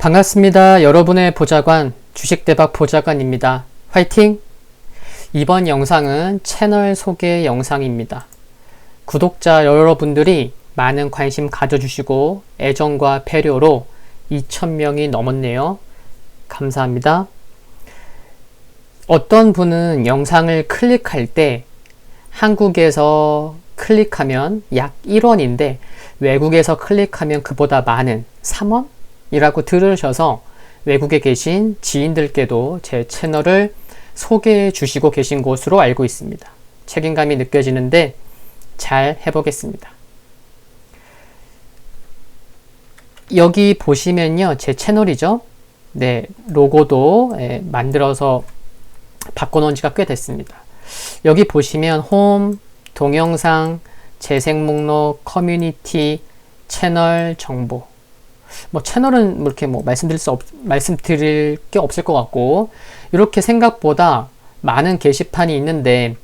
반갑습니다. 여러분의 보좌관, 주식대박 보좌관입니다. 화이팅! 이번 영상은 채널 소개 영상입니다. 구독자 여러분들이 많은 관심 가져주시고 애정과 배려로 2,000명이 넘었네요. 감사합니다. 어떤 분은 영상을 클릭할 때 한국에서 클릭하면 약 1원인데 외국에서 클릭하면 그보다 많은 3원? 이라고 들으셔서 외국에 계신 지인들께도 제 채널을 소개해 주시고 계신 곳으로 알고 있습니다. 책임감이 느껴지는데 잘 해보겠습니다. 여기 보시면요. 제 채널이죠. 네, 로고도 예, 만들어서 바꿔놓은 지가 꽤 됐습니다. 여기 보시면 홈, 동영상, 재생 목록, 커뮤니티, 채널 정보 뭐 채널은 뭐 이렇게 뭐 말씀드릴 수 없, 말씀드릴 게 없을 것 같고 이렇게 생각보다 많은 게시판이 있는데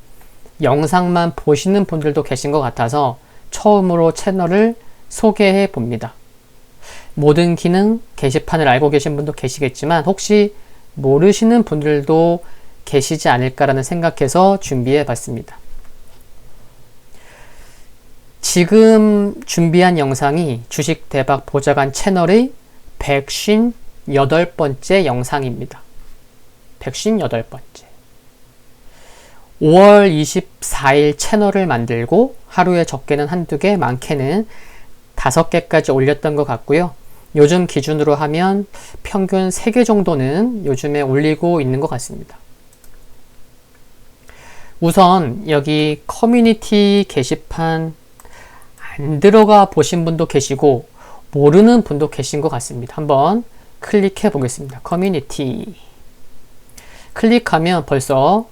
영상만 보시는 분들도 계신 것 같아서 처음으로 채널을 소개해 봅니다. 모든 기능 게시판을 알고 계신 분도 계시겠지만 혹시 모르시는 분들도 계시지 않을까라는 생각해서 준비해 봤습니다. 지금 준비한 영상이 주식 대박 보좌관 채널의 158번째 영상입니다. 158번째. 5월 24일 채널을 만들고 하루에 적게는 한두 개, 많게는 다섯 개까지 올렸던 것 같고요. 요즘 기준으로 하면 평균 3개 정도는 요즘에 올리고 있는 것 같습니다. 우선 여기 커뮤니티 게시판 안 들어가 보신 분도 계시고 모르는 분도 계신 것 같습니다. 한번 클릭해 보겠습니다. 커뮤니티 클릭하면 벌써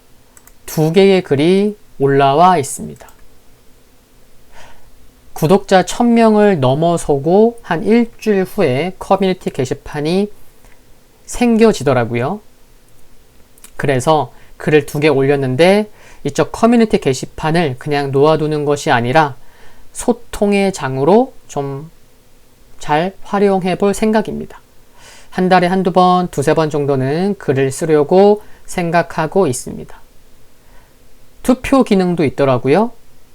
두 개의 글이 올라와 있습니다. 구독자 1000명을 넘어서고 한 일주일 후에 커뮤니티 게시판이 생겨지더라고요. 그래서 글을 두 개 올렸는데 이쪽 커뮤니티 게시판을 그냥 놓아두는 것이 아니라 소통의 장으로 좀 잘 활용해 볼 생각입니다. 한 달에 한두 번, 두세 번 정도는 글을 쓰려고 생각하고 있습니다. 투표 기능도 있더라고요.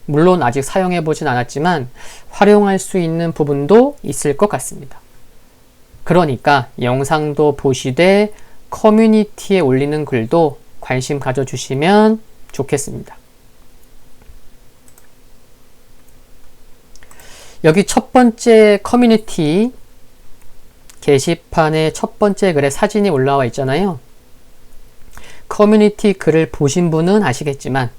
물론 아직 사용해 보진 않았지만 활용할 수 있는 부분도 있을 것 같습니다. 그러니까 영상도 보시되 커뮤니티에 올리는 글도 관심 가져주시면 좋겠습니다. 여기 첫 번째 커뮤니티 게시판에 첫 번째 글에 사진이 올라와 있잖아요. 커뮤니티 글을 보신 분은 아시겠지만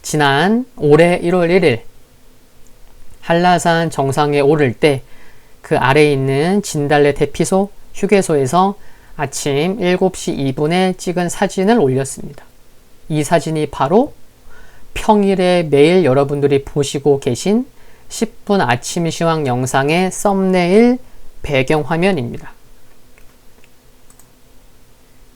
지난 올해 1월 1일 한라산 정상에 오를 때 그 아래에 있는 진달래 대피소 휴게소에서 아침 7시 2분에 찍은 사진을 올렸습니다. 이 사진이 바로 평일에 매일 여러분들이 보시고 계신 10분 아침 시황 영상의 썸네일 배경 화면입니다.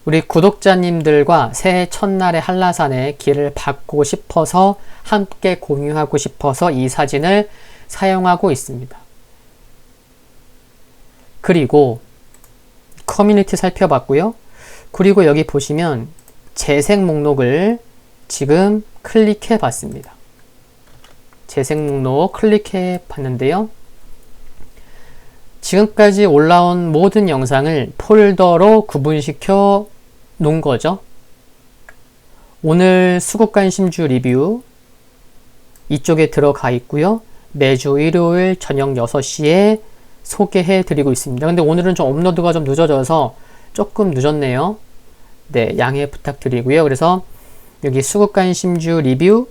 우리 구독자님들과 새해 첫날의 한라산의 길을 받고 싶어서 함께 공유하고 싶어서 이 사진을 사용하고 있습니다. 그리고 커뮤니티 살펴봤고요. 그리고 여기 보시면 재생 목록을 지금 클릭해 봤습니다. 재생 목록 클릭해 봤는데요. 지금까지 올라온 모든 영상을 폴더로 구분시켜 놓은 거죠. 오늘 수국관심주 리뷰 이쪽에 들어가 있고요. 매주 일요일 저녁 6시에 소개해 드리고 있습니다. 근데 오늘은 좀 업로드가 좀 늦어져서 조금 늦었네요. 네, 양해 부탁드리고요. 그래서 여기 수국관심주 리뷰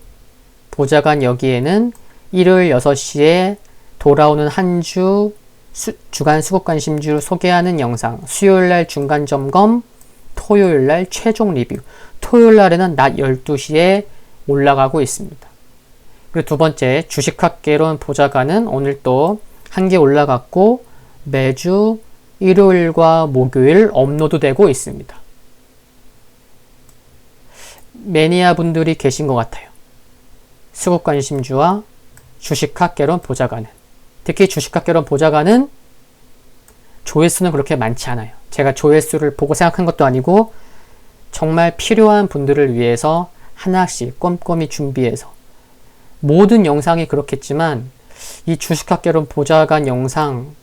보좌관 여기에는 일요일 6시에 돌아오는 한 주 주간 수국관심주 소개하는 영상 수요일날 중간 점검 토요일날 최종 리뷰 토요일날에는 낮 12시에 올라가고 있습니다. 그리고 두 번째 주식학개론 보좌관은 오늘 또 한 개 올라갔고 매주 일요일과 목요일 업로드 되고 있습니다. 매니아 분들이 계신 것 같아요. 수급 관심주와 주식학개론 보좌관은 특히 주식학개론 보좌관은 조회수는 그렇게 많지 않아요. 제가 조회수를 보고 생각한 것도 아니고 정말 필요한 분들을 위해서 하나씩 꼼꼼히 준비해서 모든 영상이 그렇겠지만 이 주식학개론 보좌관 영상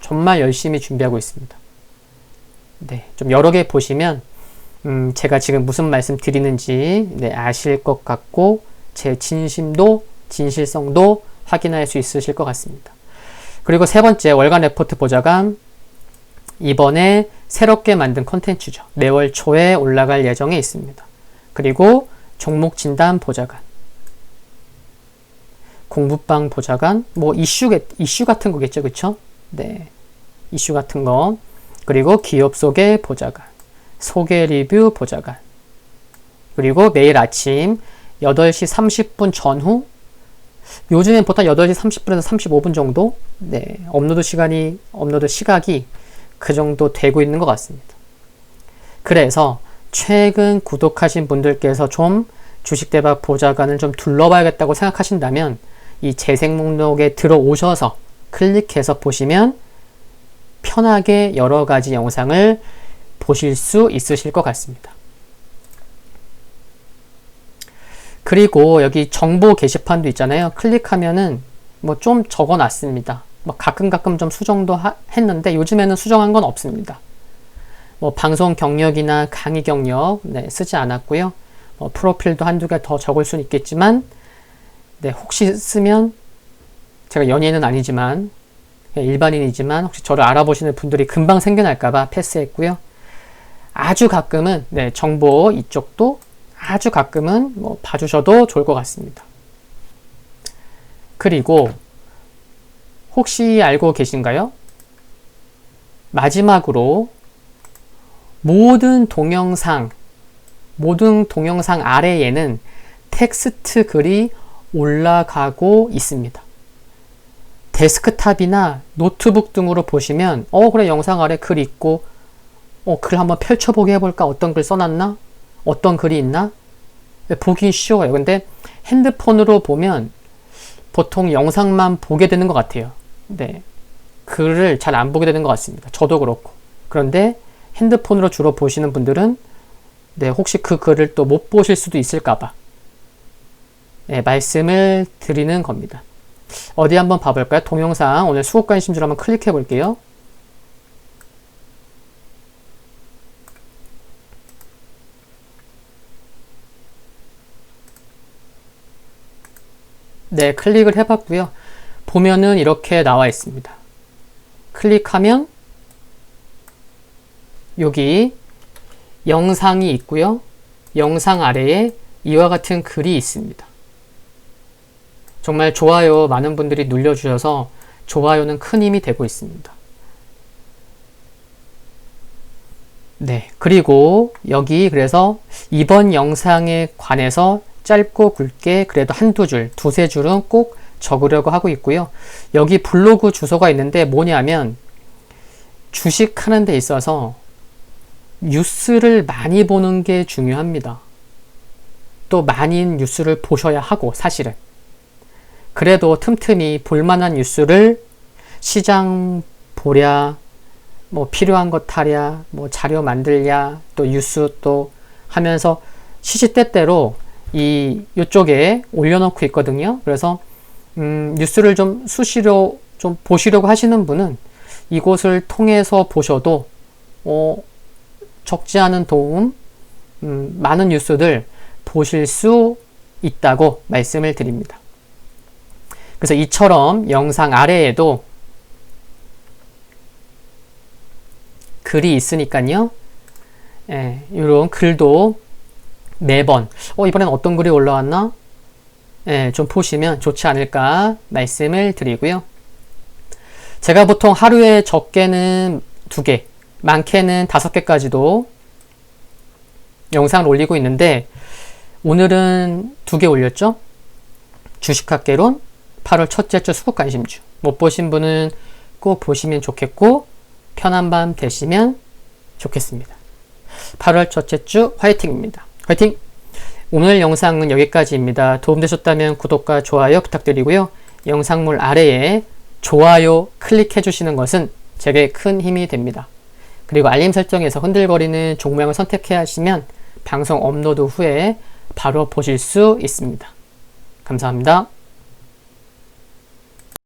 정말 열심히 준비하고 있습니다. 네, 좀 여러 개 보시면 음, 제가 지금 무슨 말씀 드리는지 네, 아실 것 같고 제 진심도 진실성도 확인할 수 있으실 것 같습니다. 그리고 세 번째 월간 레포트 보좌관 이번에 새롭게 만든 컨텐츠죠. 매월 초에 올라갈 예정에 있습니다. 그리고 종목 진단 보좌관 공부방 보좌관 뭐 이슈 이슈 같은 거겠죠. 그렇죠? 네. 이슈 같은 거. 그리고 기업 소개 보좌관, 소개 리뷰 보좌관. 그리고 매일 아침 8시 30분 전후 요즘엔 보통 8시 30분에서 35분 정도 네, 업로드 시간이 업로드 시각이 그 정도 되고 있는 것 같습니다. 그래서 최근 구독하신 분들께서 좀 주식대박 보좌관을 좀 둘러봐야겠다고 생각하신다면 이 재생 목록에 들어오셔서 클릭해서 보시면 편하게 여러 가지 영상을 보실 수 있으실 것 같습니다. 그리고 여기 정보 게시판도 있잖아요. 클릭하면은 뭐 좀 적어 놨습니다. 뭐 가끔 가끔 좀 수정도 하, 했는데 요즘에는 수정한 건 없습니다. 뭐 방송 경력이나 강의 경력 네, 쓰지 않았고요. 뭐 프로필도 한두 개 더 적을 수는 있겠지만 네, 혹시 쓰면 제가 연예인은 아니지만 일반인이지만 혹시 저를 알아보시는 분들이 금방 생겨날까봐 패스했고요. 아주 가끔은 네, 정보 이쪽도 아주 가끔은 뭐 봐주셔도 좋을 것 같습니다. 그리고 혹시 알고 계신가요? 마지막으로 모든 동영상, 모든 동영상 아래에는 텍스트 글이 올라가고 있습니다. 데스크탑이나 노트북 등으로 보시면 어 그래 영상 아래 글 있고 어 글 한번 펼쳐보게 해볼까 어떤 글 써놨나 어떤 글이 있나 네, 보기 쉬워요. 근데 핸드폰으로 보면 보통 영상만 보게 되는 것 같아요. 네. 글을 잘 안 보게 되는 것 같습니다. 저도 그렇고. 그런데 핸드폰으로 주로 보시는 분들은 네, 혹시 그 글을 또 못 보실 수도 있을까봐 네, 말씀을 드리는 겁니다. 어디 한번 봐볼까요? 동영상 오늘 수급 관심주로 한번 클릭해 볼게요. 네, 클릭을 해봤고요. 보면은 이렇게 나와 있습니다. 클릭하면 여기 영상이 있고요. 영상 아래에 이와 같은 글이 있습니다. 정말 좋아요 많은 분들이 눌러주셔서 좋아요는 큰 힘이 되고 있습니다. 네. 그리고 여기 그래서 이번 영상에 관해서 짧고 굵게 그래도 한두 줄, 두세 줄은 꼭 적으려고 하고 있고요. 여기 블로그 주소가 있는데 뭐냐면 주식 하는 데 있어서 뉴스를 많이 보는 게 중요합니다. 또 많이 뉴스를 보셔야 하고 사실은 그래도 틈틈이 볼만한 뉴스를 시장 보랴, 뭐 필요한 것 하랴, 뭐 자료 만들랴, 또 뉴스 또 하면서 시시때때로 이 이쪽에 올려놓고 있거든요. 그래서 음, 뉴스를 좀 수시로 좀 보시려고 하시는 분은 이곳을 통해서 보셔도 어, 적지 않은 도움, 음, 많은 뉴스들 보실 수 있다고 말씀을 드립니다. 그래서 이처럼 영상 아래에도 글이 있으니까요. 예, 이런 글도 매번 어 이번엔 어떤 글이 올라왔나? 예, 좀 보시면 좋지 않을까 말씀을 드리고요. 제가 보통 하루에 적게는 두 개, 많게는 다섯 개까지도 영상을 올리고 있는데 오늘은 두 개 올렸죠? 주식학개론 8월 첫째 주 수급 관심주. 못 보신 분은 꼭 보시면 좋겠고, 편한 밤 되시면 좋겠습니다. 8월 첫째 주 화이팅입니다. 화이팅! 오늘 영상은 여기까지입니다. 도움되셨다면 구독과 좋아요 부탁드리고요. 영상물 아래에 좋아요 클릭해 주시는 것은 제게 큰 힘이 됩니다. 그리고 알림 설정에서 흔들거리는 종모양을 선택해 하시면 방송 업로드 후에 바로 보실 수 있습니다. 감사합니다.